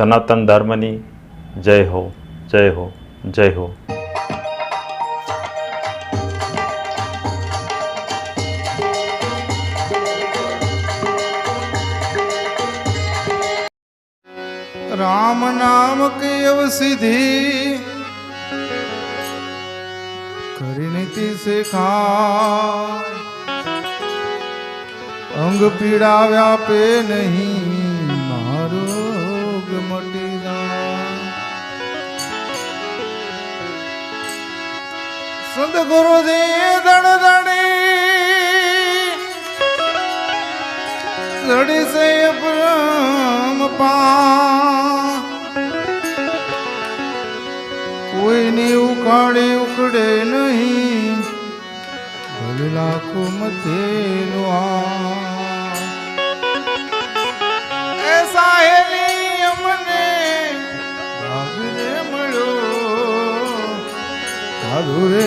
સનાતન ધર્મની જય હો જય હો જય હો રામ નામ કેવ સિદ્ધિ કરી નીતિ શેખાય અંગ પીડા વ્યાપે સદગુરુજી દણ દણી લડી સે અપરમ પા કોઈની ઉકાળી ઉકડે નહીં ભલે લાખો મથેલો આ સાધુ રે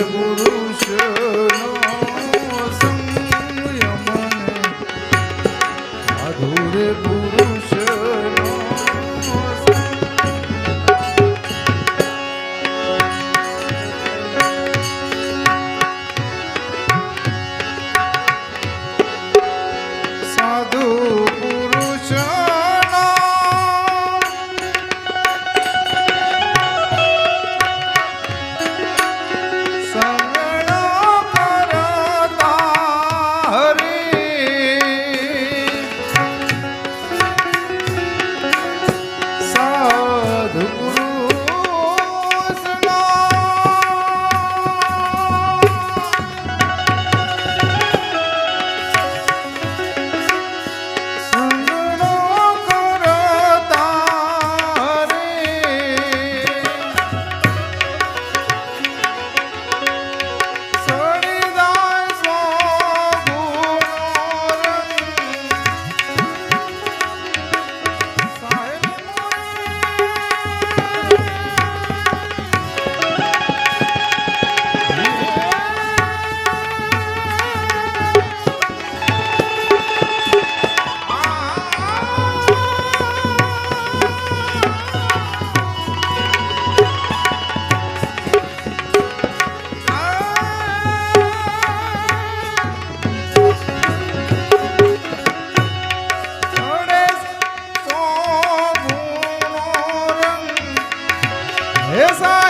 Beleza!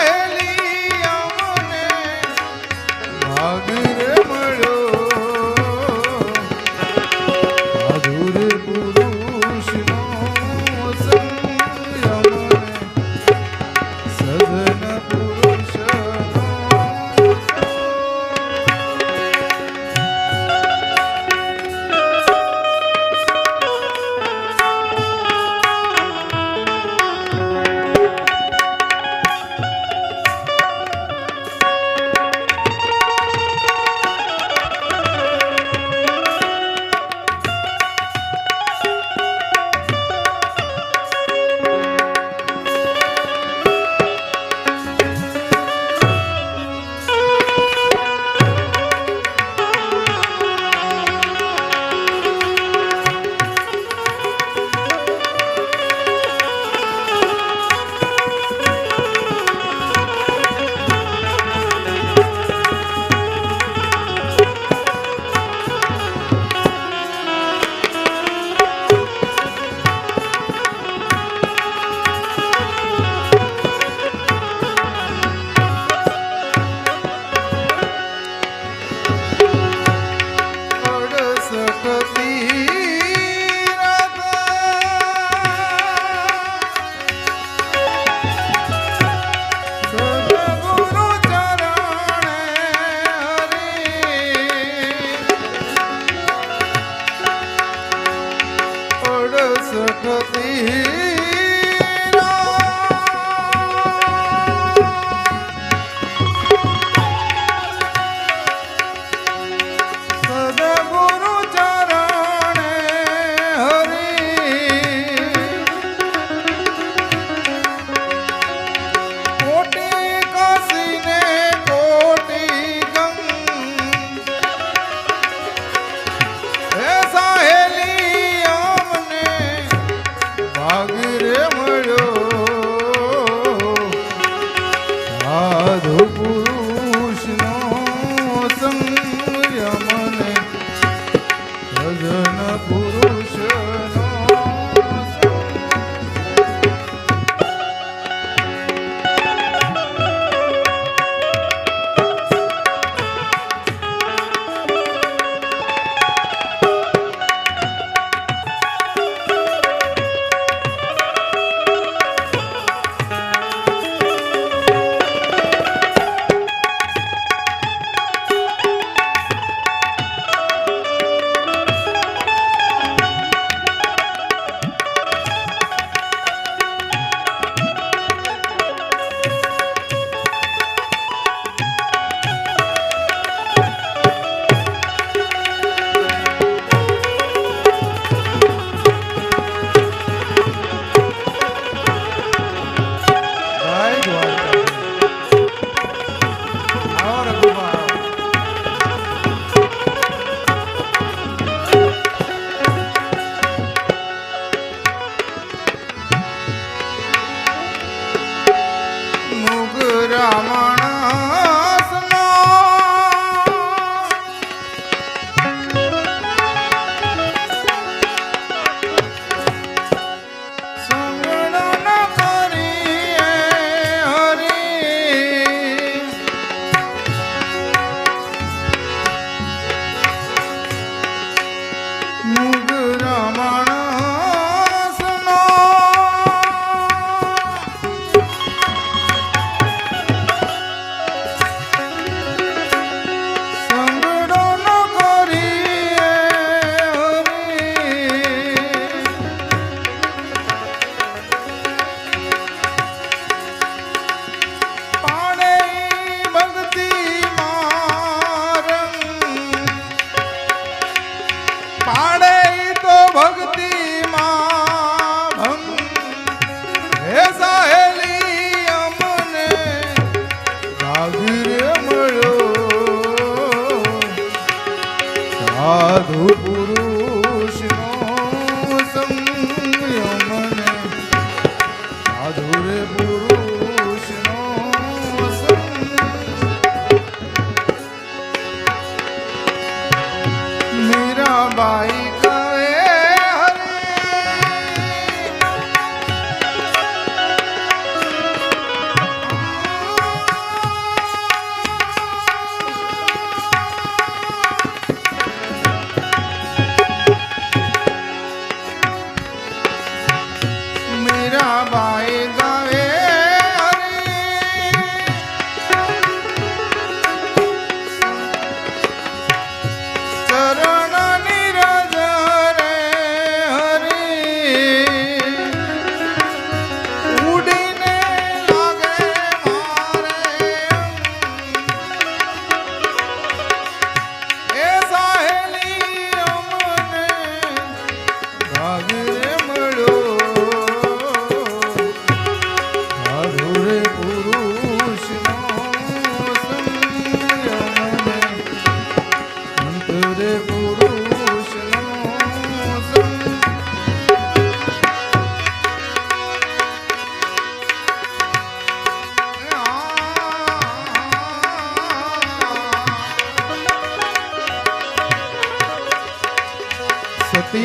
不 સાધુ રે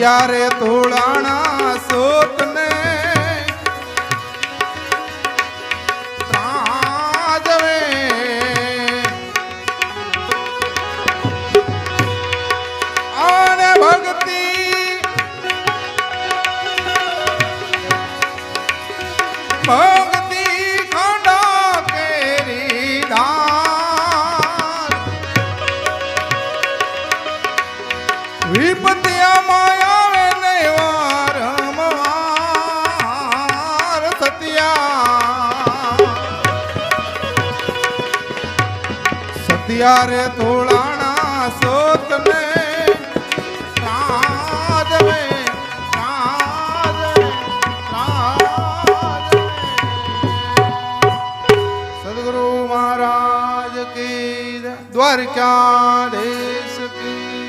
સતિયારે તોડાણા સોતને ત્રાજવે. આને ભક્તિ ભક્તિ ખંડા સત્યા ધોળાણા સોત સોતને રાજવે સદગુરુ મહારાજ કી. દ્વારકાધીશ કી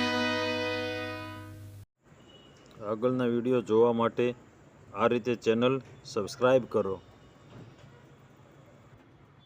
આગળના વીડિયો જોવા માટે આ રીતે ચેનલ સબસ્ક્રાઈબ કરો.